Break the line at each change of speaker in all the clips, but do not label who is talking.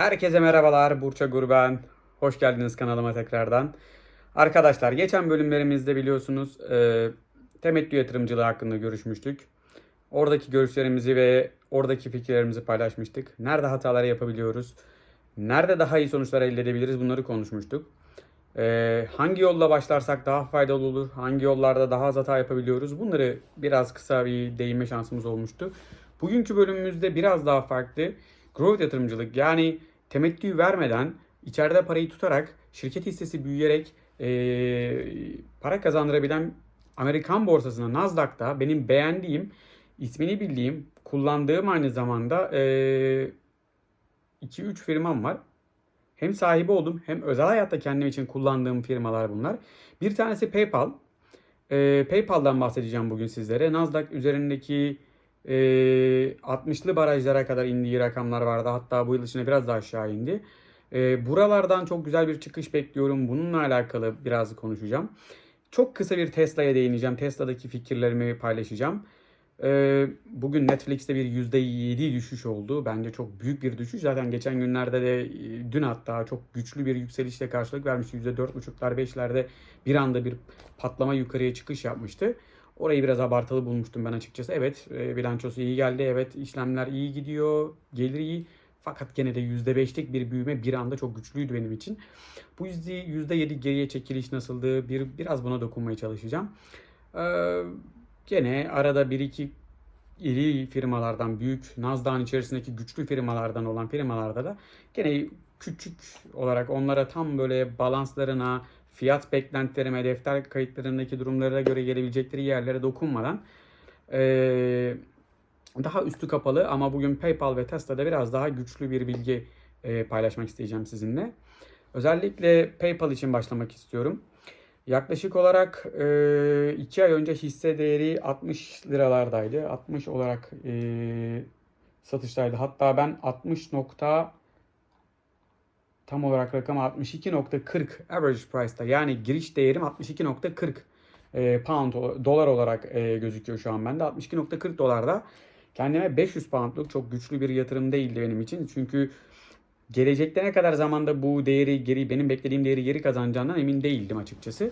Herkese merhabalar. Burça Gurben. Hoş geldiniz kanalıma tekrardan. Arkadaşlar geçen bölümlerimizde biliyorsunuz e, temettü yatırımcılığı hakkında görüşmüştük. Oradaki görüşlerimizi ve oradaki fikirlerimizi paylaşmıştık. Nerede hatalar yapabiliyoruz? Nerede daha iyi sonuçlar elde edebiliriz? Bunları konuşmuştuk. E, hangi yolla başlarsak daha faydalı olur? Hangi yollarda daha az hata yapabiliyoruz? Bunları biraz kısa bir değinme şansımız olmuştu. Bugünkü bölümümüzde biraz daha farklı. Growth yatırımcılık yani temettü vermeden içeride parayı tutarak şirket hissesi büyüyerek eee, para kazandırabilen Amerikan borsasına Nasdaq'ta benim beğendiğim, ismini bildiğim, kullandığım aynı zamanda 2-3 firmam var. Hem sahibi oldum hem özel hayatta kendim için kullandığım firmalar bunlar. Bir tanesi PayPal. Ee, PayPal'dan bahsedeceğim bugün sizlere. Nasdaq üzerindeki e, 60'lı barajlara kadar indiği rakamlar vardı. Hatta bu yıl içinde biraz daha aşağı indi. Ee, buralardan çok güzel bir çıkış bekliyorum. Bununla alakalı biraz konuşacağım. Çok kısa bir Tesla'ya değineceğim. Tesla'daki fikirlerimi paylaşacağım. Ee, bugün Netflix'te bir %7 düşüş oldu. Bence çok büyük bir düşüş. Zaten geçen günlerde de e, dün hatta çok güçlü bir yükselişle karşılık vermişti. %4,5'lar 5'lerde bir anda bir patlama yukarıya çıkış yapmıştı. Orayı biraz abartılı bulmuştum ben açıkçası. Evet e, bilançosu iyi geldi. Evet işlemler iyi gidiyor. Gelir iyi. Fakat gene de %5'lik bir büyüme bir anda çok güçlüydü benim için. Bu %7 geriye çekiliş nasıldı? Bir, biraz buna dokunmaya çalışacağım. Ee, gene arada bir iki iri firmalardan, büyük Nasdaq'ın içerisindeki güçlü firmalardan olan firmalarda da gene küçük olarak onlara tam böyle balanslarına, fiyat beklentilerime, defter kayıtlarındaki durumlara göre gelebilecekleri yerlere dokunmadan eee, daha üstü kapalı ama bugün PayPal ve Tesla'da biraz daha güçlü bir bilgi eee, paylaşmak isteyeceğim sizinle. Özellikle PayPal için başlamak istiyorum. Yaklaşık olarak 2 ay önce hisse değeri 60 liralardaydı. 60 olarak e, satıştaydı. Hatta ben 60 nokta tam olarak rakam 62.40 average price'ta yani giriş değerim 62.40 e, pound dolar olarak e, gözüküyor şu an bende. 62.40 dolarda kendime 500 poundluk çok güçlü bir yatırım değildi benim için. Çünkü gelecekte ne kadar zamanda bu değeri geri benim beklediğim değeri geri kazanacağından emin değildim açıkçası.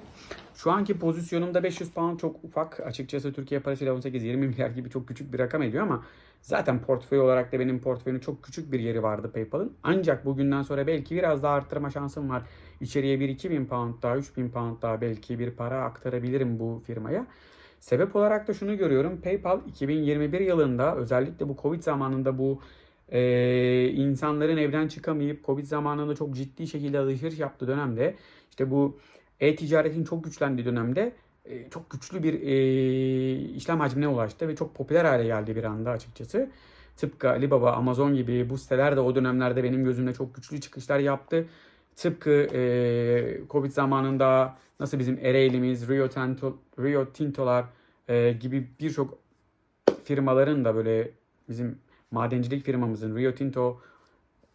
Şu anki pozisyonumda 500 pound çok ufak. Açıkçası Türkiye parasıyla 18-20 milyar gibi çok küçük bir rakam ediyor ama zaten portföy olarak da benim portföyümün çok küçük bir yeri vardı PayPal'ın. Ancak bugünden sonra belki biraz daha arttırma şansım var. İçeriye bir 2000 pound daha 3000 pound daha belki bir para aktarabilirim bu firmaya. Sebep olarak da şunu görüyorum. PayPal 2021 yılında özellikle bu Covid zamanında bu e, insanların evden çıkamayıp Covid zamanında çok ciddi şekilde alışveriş yaptığı dönemde işte bu e-ticaretin çok güçlendiği dönemde e, çok güçlü bir e, işlem hacmine ulaştı ve çok popüler hale geldi bir anda açıkçası. Tıpkı Alibaba, Amazon gibi bu siteler de o dönemlerde benim gözümde çok güçlü çıkışlar yaptı. Tıpkı e, Covid zamanında nasıl bizim Ereğli'miz, Rio, Tinto, Rio Tinto'lar e, gibi birçok firmaların da böyle bizim madencilik firmamızın Rio Tinto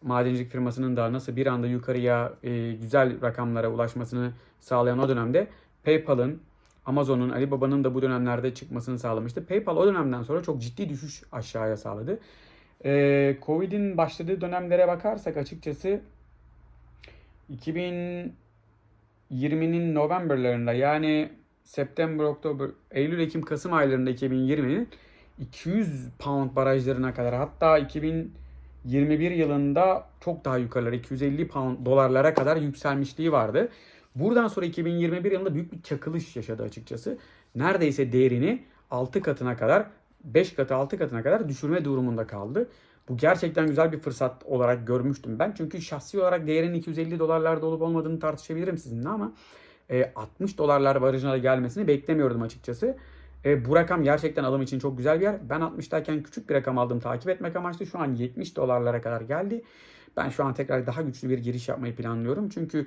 madencilik firmasının da nasıl bir anda yukarıya e, güzel rakamlara ulaşmasını sağlayan o dönemde PayPal'ın, Amazon'un, Alibaba'nın da bu dönemlerde çıkmasını sağlamıştı. PayPal o dönemden sonra çok ciddi düşüş aşağıya sağladı. E, Covid'in başladığı dönemlere bakarsak açıkçası 2020'nin November'larında yani September, Oktober, Eylül, Ekim, Kasım aylarında 2020'nin 200 pound barajlarına kadar hatta 2021 yılında çok daha yukarılara 250 pound dolarlara kadar yükselmişliği vardı. Buradan sonra 2021 yılında büyük bir çakılış yaşadı açıkçası. Neredeyse değerini 6 katına kadar 5 katı 6 katına kadar düşürme durumunda kaldı. Bu gerçekten güzel bir fırsat olarak görmüştüm ben. Çünkü şahsi olarak değerinin 250 dolarlarda olup olmadığını tartışabilirim sizinle ama e, 60 dolarlar barajına da gelmesini beklemiyordum açıkçası. E, bu rakam gerçekten alım için çok güzel bir yer. Ben 60'tayken küçük bir rakam aldım takip etmek amaçlı. Şu an 70 dolarlara kadar geldi. Ben şu an tekrar daha güçlü bir giriş yapmayı planlıyorum. Çünkü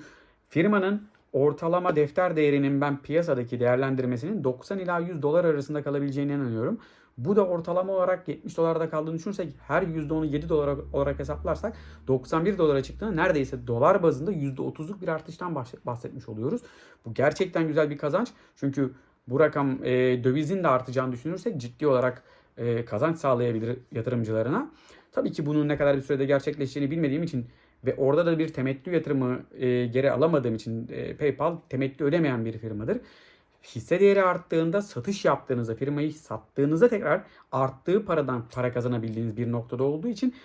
firmanın ortalama defter değerinin ben piyasadaki değerlendirmesinin 90 ila 100 dolar arasında kalabileceğine inanıyorum. Bu da ortalama olarak 70 dolarda kaldığını düşünürsek her %10'u 7 dolar olarak hesaplarsak 91 dolara çıktığında neredeyse dolar bazında %30'luk bir artıştan bahs- bahsetmiş oluyoruz. Bu gerçekten güzel bir kazanç. Çünkü bu rakam e, dövizin de artacağını düşünürsek ciddi olarak e, kazanç sağlayabilir yatırımcılarına. Tabii ki bunun ne kadar bir sürede gerçekleşeceğini bilmediğim için ve orada da bir temettü yatırımı e, geri alamadığım için e, PayPal temettü ödemeyen bir firmadır. Hisse değeri arttığında satış yaptığınızda firmayı sattığınızda tekrar arttığı paradan para kazanabildiğiniz bir noktada olduğu için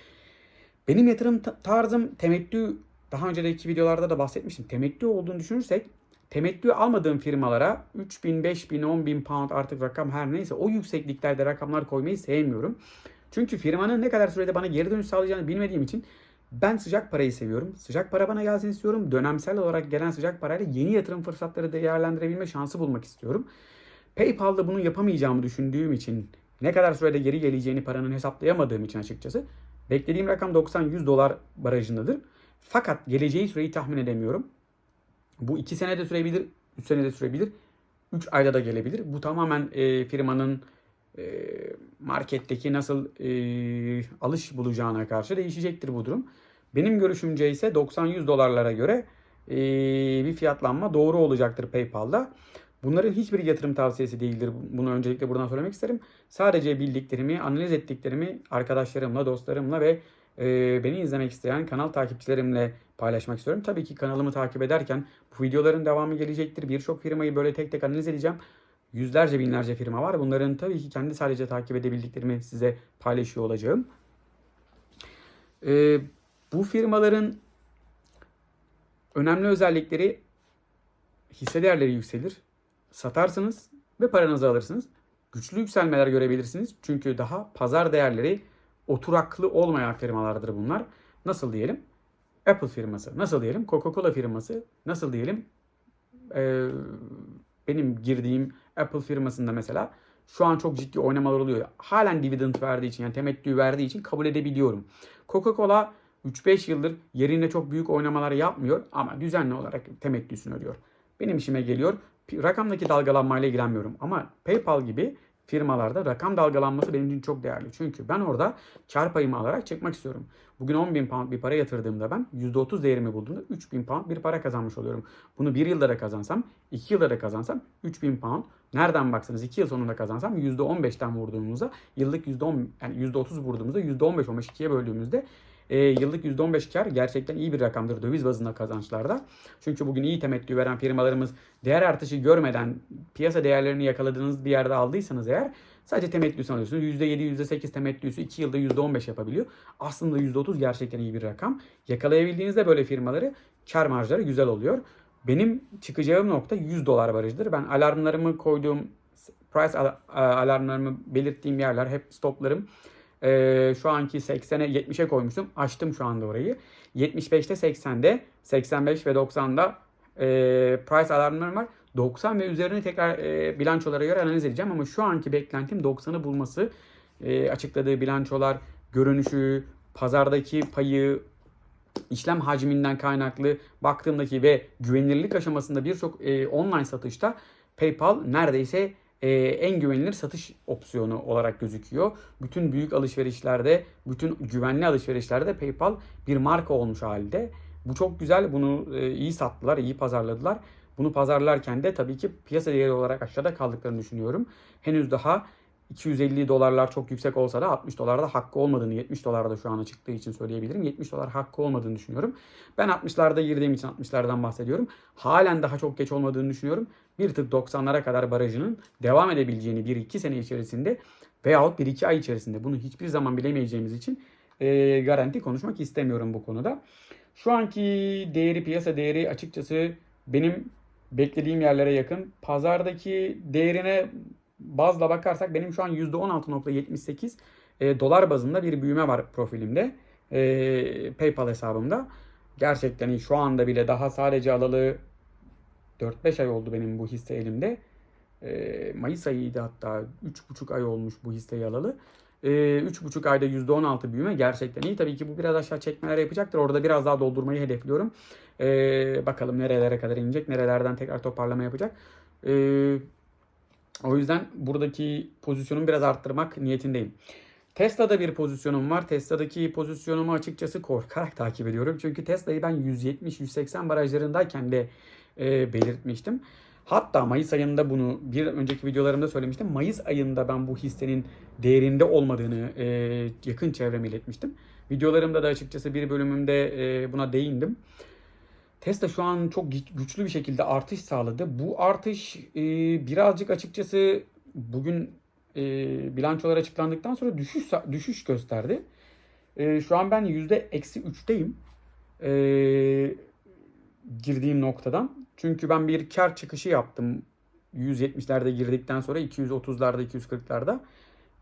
benim yatırım ta- tarzım temettü daha önceki videolarda da bahsetmiştim. Temettü olduğunu düşünürsek temettü almadığım firmalara 3000, 5000, 10000 pound artık rakam her neyse o yüksekliklerde rakamlar koymayı sevmiyorum. Çünkü firmanın ne kadar sürede bana geri dönüş sağlayacağını bilmediğim için ben sıcak parayı seviyorum. Sıcak para bana gelsin istiyorum. Dönemsel olarak gelen sıcak parayla yeni yatırım fırsatları değerlendirebilme şansı bulmak istiyorum. PayPal'da bunu yapamayacağımı düşündüğüm için ne kadar sürede geri geleceğini paranın hesaplayamadığım için açıkçası beklediğim rakam 90-100 dolar barajındadır. Fakat geleceği süreyi tahmin edemiyorum. Bu 2 senede sürebilir, 3 senede sürebilir, 3 ayda da gelebilir. Bu tamamen e, firmanın e, marketteki nasıl e, alış bulacağına karşı değişecektir bu durum. Benim görüşümce ise 90-100 dolarlara göre e, bir fiyatlanma doğru olacaktır PayPal'da. Bunların hiçbir yatırım tavsiyesi değildir. Bunu öncelikle buradan söylemek isterim. Sadece bildiklerimi, analiz ettiklerimi arkadaşlarımla, dostlarımla ve e, beni izlemek isteyen kanal takipçilerimle paylaşmak istiyorum. Tabii ki kanalımı takip ederken bu videoların devamı gelecektir. Birçok firmayı böyle tek tek analiz edeceğim. Yüzlerce binlerce firma var. Bunların tabii ki kendi sadece takip edebildiklerimi size paylaşıyor olacağım. E, bu firmaların önemli özellikleri hisse değerleri yükselir. Satarsınız ve paranızı alırsınız. Güçlü yükselmeler görebilirsiniz. Çünkü daha pazar değerleri oturaklı olmayan firmalardır bunlar. Nasıl diyelim? Apple firması. Nasıl diyelim? Coca-Cola firması. Nasıl diyelim? Ee, benim girdiğim Apple firmasında mesela şu an çok ciddi oynamalar oluyor. Halen dividend verdiği için yani temettü verdiği için kabul edebiliyorum. Coca-Cola 3-5 yıldır yerinde çok büyük oynamalar yapmıyor ama düzenli olarak temettüsünü ödüyor. Benim işime geliyor. Rakamdaki dalgalanmayla ilgilenmiyorum ama PayPal gibi firmalarda rakam dalgalanması benim için çok değerli. Çünkü ben orada kar payımı alarak çıkmak istiyorum. Bugün 10 bin pound bir para yatırdığımda ben %30 değerimi bulduğumda 3 bin pound bir para kazanmış oluyorum. Bunu bir yılda da kazansam, 2 yılda da kazansam 3 bin pound. Nereden baksanız 2 yıl sonunda kazansam %15'ten vurduğumuzda yıllık %10 yani %30 vurduğumuzda %15 15 2'ye böldüğümüzde e, yıllık %15 kar gerçekten iyi bir rakamdır döviz bazında kazançlarda. Çünkü bugün iyi temettü veren firmalarımız değer artışı görmeden piyasa değerlerini yakaladığınız bir yerde aldıysanız eğer sadece temettüsü alıyorsunuz. %7, %8 temettüsü 2 yılda %15 yapabiliyor. Aslında %30 gerçekten iyi bir rakam. Yakalayabildiğinizde böyle firmaları kar marjları güzel oluyor. Benim çıkacağım nokta 100 dolar barajıdır. Ben alarmlarımı koyduğum price al- alarmlarımı belirttiğim yerler hep stoplarım. Ee, şu anki 80'e 70'e koymuştum. Açtım şu anda orayı. 75'te 80'de 85 ve 90'da e, price alarmlarım var. 90 ve üzerine tekrar e, bilançolara göre analiz edeceğim ama şu anki beklentim 90'ı bulması. E, açıkladığı bilançolar, görünüşü, pazardaki payı, işlem hacminden kaynaklı baktığımdaki ve güvenilirlik aşamasında birçok e, online satışta PayPal neredeyse e, en güvenilir satış opsiyonu olarak gözüküyor. Bütün büyük alışverişlerde, bütün güvenli alışverişlerde PayPal bir marka olmuş halde. Bu çok güzel. Bunu e, iyi sattılar, iyi pazarladılar. Bunu pazarlarken de tabii ki piyasa değeri olarak aşağıda kaldıklarını düşünüyorum. Henüz daha 250 dolarlar çok yüksek olsa da 60 dolarda hakkı olmadığını 70 dolarda şu an çıktığı için söyleyebilirim. 70 dolar hakkı olmadığını düşünüyorum. Ben 60'larda girdiğim için 60'lardan bahsediyorum. Halen daha çok geç olmadığını düşünüyorum. Bir tık 90'lara kadar barajının devam edebileceğini 1-2 sene içerisinde veyahut 1-2 ay içerisinde bunu hiçbir zaman bilemeyeceğimiz için e, garanti konuşmak istemiyorum bu konuda. Şu anki değeri piyasa değeri açıkçası benim beklediğim yerlere yakın. Pazardaki değerine bazla bakarsak benim şu an %16.78 e, dolar bazında bir büyüme var profilimde. E, PayPal hesabımda. Gerçekten. Şu anda bile daha sadece alalı 4-5 ay oldu benim bu hisse elimde. E, Mayıs ayıydı hatta. 3,5 ay olmuş bu hisseyi alalı. E, 3,5 ayda %16 büyüme gerçekten iyi. Tabii ki bu biraz aşağı çekmeler yapacaktır. Orada biraz daha doldurmayı hedefliyorum. E, bakalım nerelere kadar inecek. Nerelerden tekrar toparlama yapacak. E, o yüzden buradaki pozisyonumu biraz arttırmak niyetindeyim. Tesla'da bir pozisyonum var. Tesla'daki pozisyonumu açıkçası korkarak takip ediyorum. Çünkü Tesla'yı ben 170-180 barajlarındayken de e, belirtmiştim. Hatta Mayıs ayında bunu bir önceki videolarımda söylemiştim. Mayıs ayında ben bu hissenin değerinde olmadığını e, yakın çevreme iletmiştim. Videolarımda da açıkçası bir bölümümde e, buna değindim. Tesla şu an çok gü- güçlü bir şekilde artış sağladı. Bu artış e, birazcık açıkçası bugün e, bilançolar açıklandıktan sonra düşüş düşüş gösterdi. E, şu an ben yüzde eksi üçteyim. E, girdiğim noktadan. Çünkü ben bir kar çıkışı yaptım. 170'lerde girdikten sonra 230'larda 240'larda.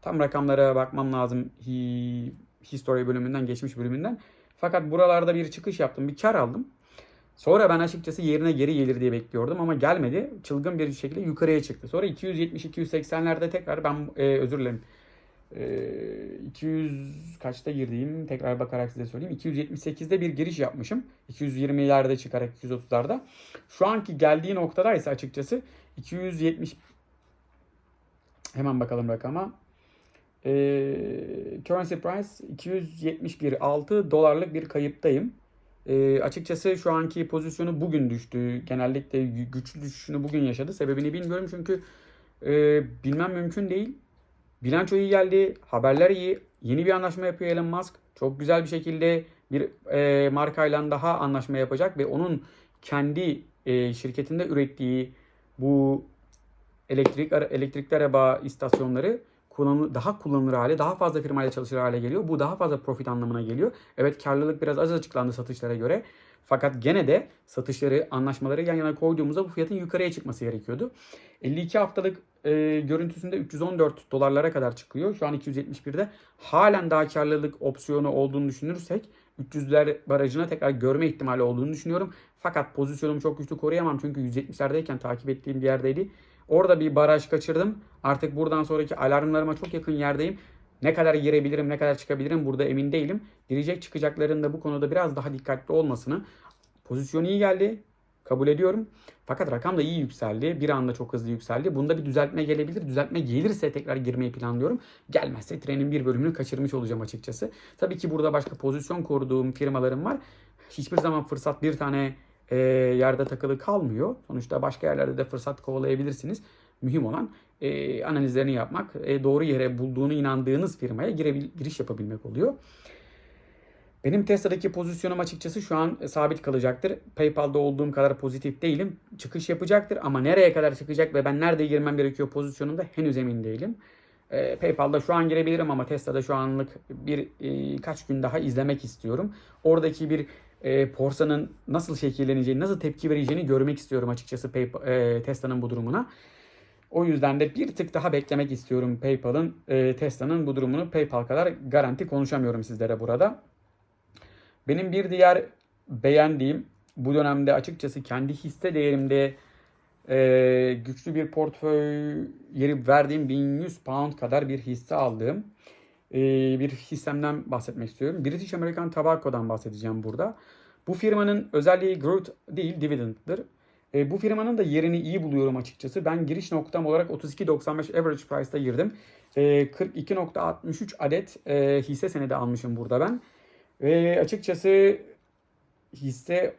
Tam rakamlara bakmam lazım. Hi, history bölümünden, geçmiş bölümünden. Fakat buralarda bir çıkış yaptım. Bir kar aldım. Sonra ben açıkçası yerine geri gelir diye bekliyordum ama gelmedi. Çılgın bir şekilde yukarıya çıktı. Sonra 270-280'lerde tekrar ben e, özür dilerim. E, 200 kaçta girdiğim tekrar bakarak size söyleyeyim. 278'de bir giriş yapmışım. 220'lerde çıkarak 230'larda. Şu anki geldiği noktada ise açıkçası 270 hemen bakalım rakama. E, currency price 271 6 dolarlık bir kayıptayım. E, açıkçası şu anki pozisyonu bugün düştü. Genellikle gü- güçlü düşüşünü bugün yaşadı. Sebebini bilmiyorum çünkü e, bilmem mümkün değil. Bilanço iyi geldi, haberler iyi. Yeni bir anlaşma yapıyor Elon Musk. Çok güzel bir şekilde bir e, markayla daha anlaşma yapacak ve onun kendi e, şirketinde ürettiği bu elektrik elektrikli araba istasyonları kullanı, daha kullanılır hale, daha fazla firmayla çalışır hale geliyor. Bu daha fazla profit anlamına geliyor. Evet karlılık biraz az açıklandı satışlara göre. Fakat gene de satışları, anlaşmaları yan yana koyduğumuzda bu fiyatın yukarıya çıkması gerekiyordu. 52 haftalık e, görüntüsünde 314 dolarlara kadar çıkıyor. Şu an 271'de. Halen daha karlılık opsiyonu olduğunu düşünürsek 300'ler barajına tekrar görme ihtimali olduğunu düşünüyorum. Fakat pozisyonumu çok güçlü koruyamam çünkü 170'lerdeyken takip ettiğim bir yerdeydi. Orada bir baraj kaçırdım. Artık buradan sonraki alarmlarıma çok yakın yerdeyim. Ne kadar girebilirim, ne kadar çıkabilirim burada emin değilim. Girecek çıkacakların da bu konuda biraz daha dikkatli olmasını. Pozisyon iyi geldi. Kabul ediyorum. Fakat rakam da iyi yükseldi. Bir anda çok hızlı yükseldi. Bunda bir düzeltme gelebilir. Düzeltme gelirse tekrar girmeyi planlıyorum. Gelmezse trenin bir bölümünü kaçırmış olacağım açıkçası. Tabii ki burada başka pozisyon koruduğum firmalarım var. Hiçbir zaman fırsat bir tane e, yerde takılı kalmıyor. Sonuçta başka yerlerde de fırsat kovalayabilirsiniz. Mühim olan e, analizlerini yapmak, e, doğru yere bulduğunu inandığınız firmaya girebil, giriş yapabilmek oluyor. Benim Tesla'daki pozisyonum açıkçası şu an sabit kalacaktır. PayPal'da olduğum kadar pozitif değilim. Çıkış yapacaktır ama nereye kadar çıkacak ve ben nerede girmem gerekiyor pozisyonunda henüz emin değilim. E, PayPal'da şu an girebilirim ama Tesla'da şu anlık bir e, kaç gün daha izlemek istiyorum. Oradaki bir e, Porsa'nın nasıl şekilleneceğini, nasıl tepki vereceğini görmek istiyorum açıkçası PayPal, e, Tesla'nın bu durumuna. O yüzden de bir tık daha beklemek istiyorum PayPal'ın, e, Tesla'nın bu durumunu. PayPal kadar garanti konuşamıyorum sizlere burada. Benim bir diğer beğendiğim bu dönemde açıkçası kendi hisse değerimde e, güçlü bir portföy yeri verdiğim 1100 pound kadar bir hisse aldığım bir hissemden bahsetmek istiyorum. British American Tobacco'dan bahsedeceğim burada. Bu firmanın özelliği growth değil dividend'dır. E, bu firmanın da yerini iyi buluyorum açıkçası. Ben giriş noktam olarak 32.95 average price'da girdim. E, 42.63 adet e, hisse senedi almışım burada ben. Ve açıkçası hisse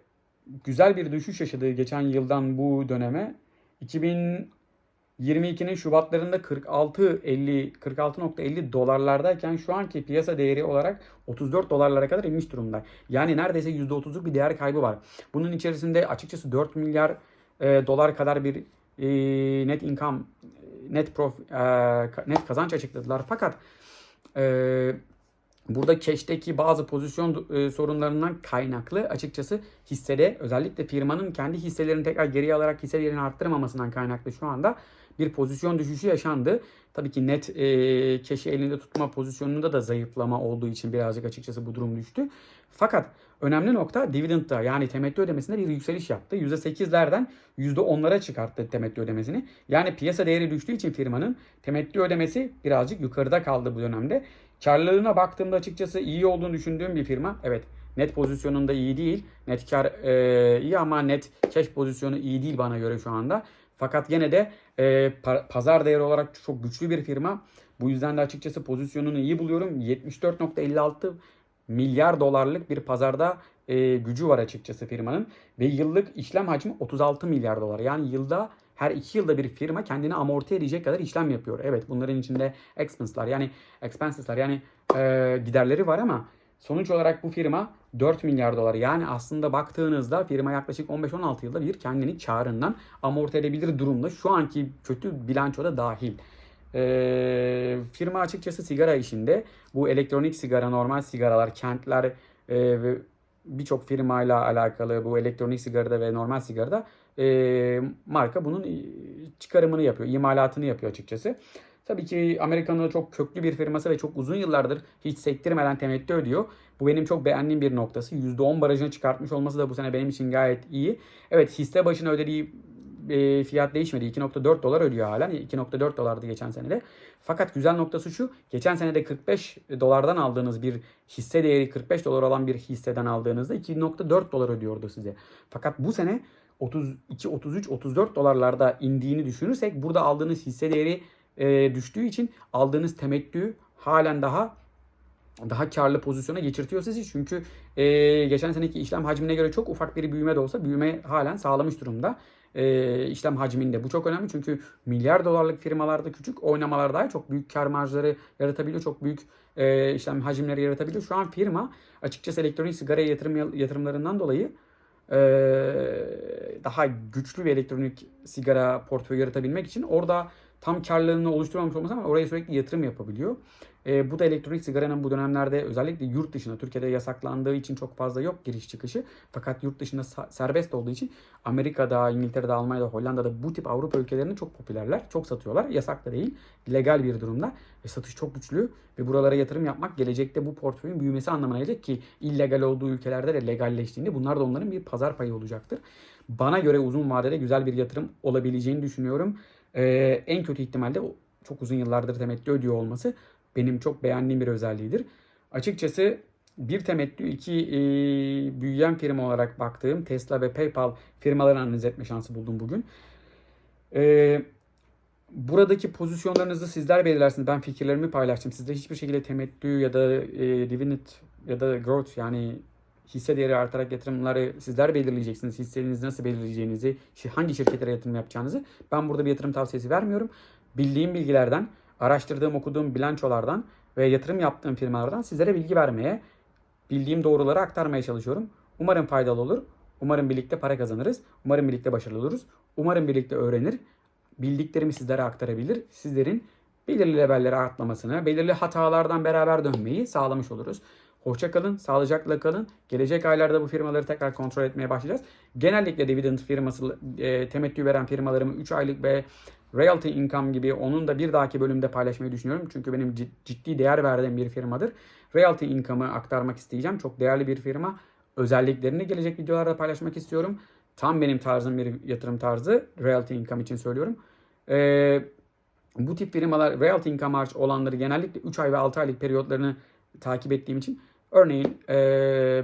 güzel bir düşüş yaşadı geçen yıldan bu döneme. 2022'nin Şubatlarında 46 50 46.50 dolarlardayken şu anki piyasa değeri olarak 34 dolarlara kadar inmiş durumda. Yani neredeyse %30'luk bir değer kaybı var. Bunun içerisinde açıkçası 4 milyar e, dolar kadar bir e, net income net prof, e, net kazanç açıkladılar. Fakat e, Burada cash'teki bazı pozisyon e, sorunlarından kaynaklı açıkçası hissede özellikle firmanın kendi hisselerini tekrar geriye alarak hisse değerini arttırmamasından kaynaklı şu anda bir pozisyon düşüşü yaşandı. Tabii ki net e, cash'i elinde tutma pozisyonunda da zayıflama olduğu için birazcık açıkçası bu durum düştü. Fakat önemli nokta dividend'da yani temettü ödemesinde bir yükseliş yaptı. %8'lerden %10'lara çıkarttı temettü ödemesini. Yani piyasa değeri düştüğü için firmanın temettü ödemesi birazcık yukarıda kaldı bu dönemde. Karlılığına baktığımda açıkçası iyi olduğunu düşündüğüm bir firma. Evet net pozisyonunda iyi değil. Net kar e, iyi ama net cash pozisyonu iyi değil bana göre şu anda. Fakat yine de e, pazar değeri olarak çok güçlü bir firma. Bu yüzden de açıkçası pozisyonunu iyi buluyorum. 74.56 milyar dolarlık bir pazarda e, gücü var açıkçası firmanın. Ve yıllık işlem hacmi 36 milyar dolar. Yani yılda her iki yılda bir firma kendini amorti edecek kadar işlem yapıyor. Evet bunların içinde expenses'lar yani expenses'lar yani e, giderleri var ama Sonuç olarak bu firma 4 milyar dolar. Yani aslında baktığınızda firma yaklaşık 15-16 yılda bir kendini karından amorti edebilir durumda. Şu anki kötü bilançoda dahil. Ee, firma açıkçası sigara işinde. Bu elektronik sigara, normal sigaralar, kentler e, ve birçok firmayla alakalı bu elektronik sigarada ve normal sigarada e, marka bunun çıkarımını yapıyor, imalatını yapıyor açıkçası. Tabii ki Amerika'nın çok köklü bir firması ve çok uzun yıllardır hiç sektirmeden temettü ödüyor. Bu benim çok beğendiğim bir noktası. %10 barajını çıkartmış olması da bu sene benim için gayet iyi. Evet hisse başına ödediği e, fiyat değişmedi. 2.4 dolar ödüyor halen. 2.4 dolardı geçen senede. Fakat güzel noktası şu. Geçen senede 45 dolardan aldığınız bir hisse değeri 45 dolar olan bir hisseden aldığınızda 2.4 dolar ödüyordu size. Fakat bu sene 32, 33, 34 dolarlarda indiğini düşünürsek burada aldığınız hisse değeri e, düştüğü için aldığınız temettü halen daha daha karlı pozisyona geçirtiyor sizi. Çünkü e, geçen seneki işlem hacmine göre çok ufak bir büyüme de olsa büyüme halen sağlamış durumda. E, işlem hacminde. Bu çok önemli çünkü milyar dolarlık firmalarda küçük oynamalar daha çok büyük kar marjları yaratabiliyor. Çok büyük e, işlem hacimleri yaratabiliyor. Şu an firma açıkçası elektronik sigara yatırım yatırımlarından dolayı e, daha güçlü bir elektronik sigara portföyü yaratabilmek için orada tam karlılığını oluşturmamış olmasa ama oraya sürekli yatırım yapabiliyor. E, bu da elektronik sigaranın bu dönemlerde özellikle yurt dışında Türkiye'de yasaklandığı için çok fazla yok giriş çıkışı. Fakat yurt dışında serbest olduğu için Amerika'da, İngiltere'de, Almanya'da, Hollanda'da bu tip Avrupa ülkelerinde çok popülerler. Çok satıyorlar. Yasak da değil. Legal bir durumda. Ve satış çok güçlü. Ve buralara yatırım yapmak gelecekte bu portföyün büyümesi anlamına gelecek ki illegal olduğu ülkelerde de legalleştiğinde bunlar da onların bir pazar payı olacaktır. Bana göre uzun vadede güzel bir yatırım olabileceğini düşünüyorum. Ee, en kötü ihtimalle çok uzun yıllardır temettü ödüyor olması benim çok beğendiğim bir özelliğidir. Açıkçası bir temettü, iki e, büyüyen firma olarak baktığım Tesla ve PayPal firmalarını analiz etme şansı buldum bugün. E, buradaki pozisyonlarınızı sizler belirlersiniz. Ben fikirlerimi paylaştım. Sizde hiçbir şekilde temettü ya da e, dividend ya da growth yani hisse değeri artarak yatırımları sizler belirleyeceksiniz. Hissenizi nasıl belirleyeceğinizi, hangi şirketlere yatırım yapacağınızı. Ben burada bir yatırım tavsiyesi vermiyorum. Bildiğim bilgilerden, araştırdığım, okuduğum bilançolardan ve yatırım yaptığım firmalardan sizlere bilgi vermeye, bildiğim doğruları aktarmaya çalışıyorum. Umarım faydalı olur. Umarım birlikte para kazanırız. Umarım birlikte başarılı oluruz. Umarım birlikte öğrenir. Bildiklerimi sizlere aktarabilir. Sizlerin belirli levellere atlamasını, belirli hatalardan beraber dönmeyi sağlamış oluruz. Hoşça kalın, sağlıcakla kalın. Gelecek aylarda bu firmaları tekrar kontrol etmeye başlayacağız. Genellikle dividend firması, e, temettü veren firmalarımı 3 aylık ve royalty income gibi onun da bir dahaki bölümde paylaşmayı düşünüyorum. Çünkü benim ciddi değer verdiğim bir firmadır. Royalty income'ı aktarmak isteyeceğim. Çok değerli bir firma. Özelliklerini gelecek videolarda paylaşmak istiyorum. Tam benim tarzım bir yatırım tarzı. Royalty income için söylüyorum. Ee, bu tip firmalar royalty income hariç olanları genellikle 3 ay ve 6 aylık periyotlarını takip ettiğim için Örneğin e,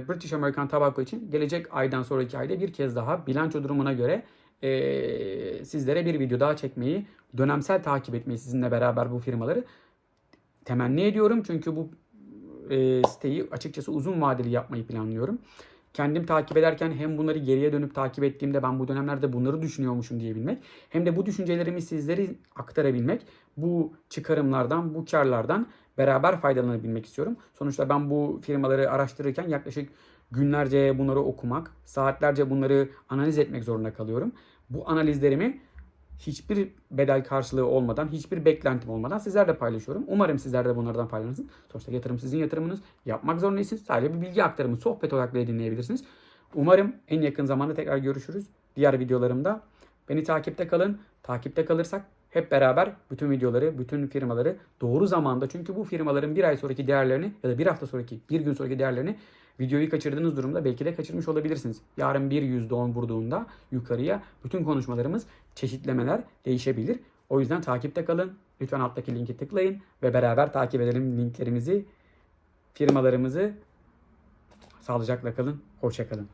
British American Tobacco için gelecek aydan sonraki ayda bir kez daha bilanço durumuna göre e, sizlere bir video daha çekmeyi, dönemsel takip etmeyi sizinle beraber bu firmaları temenni ediyorum. Çünkü bu e, siteyi açıkçası uzun vadeli yapmayı planlıyorum. Kendim takip ederken hem bunları geriye dönüp takip ettiğimde ben bu dönemlerde bunları düşünüyormuşum diyebilmek hem de bu düşüncelerimi sizlere aktarabilmek, bu çıkarımlardan, bu karlardan beraber faydalanabilmek istiyorum. Sonuçta ben bu firmaları araştırırken yaklaşık günlerce bunları okumak, saatlerce bunları analiz etmek zorunda kalıyorum. Bu analizlerimi hiçbir bedel karşılığı olmadan, hiçbir beklentim olmadan sizlerle paylaşıyorum. Umarım sizler de bunlardan faydalanırsınız. Sonuçta yatırım sizin yatırımınız. Yapmak zorundayız. Sadece bir bilgi aktarımı, sohbet olarak bile dinleyebilirsiniz. Umarım en yakın zamanda tekrar görüşürüz. Diğer videolarımda. Beni takipte kalın. Takipte kalırsak hep beraber bütün videoları, bütün firmaları doğru zamanda çünkü bu firmaların bir ay sonraki değerlerini ya da bir hafta sonraki, bir gün sonraki değerlerini videoyu kaçırdığınız durumda belki de kaçırmış olabilirsiniz. Yarın bir %10 vurduğunda yukarıya bütün konuşmalarımız, çeşitlemeler değişebilir. O yüzden takipte kalın. Lütfen alttaki linki tıklayın ve beraber takip edelim linklerimizi, firmalarımızı. Sağlıcakla kalın. Hoşça kalın.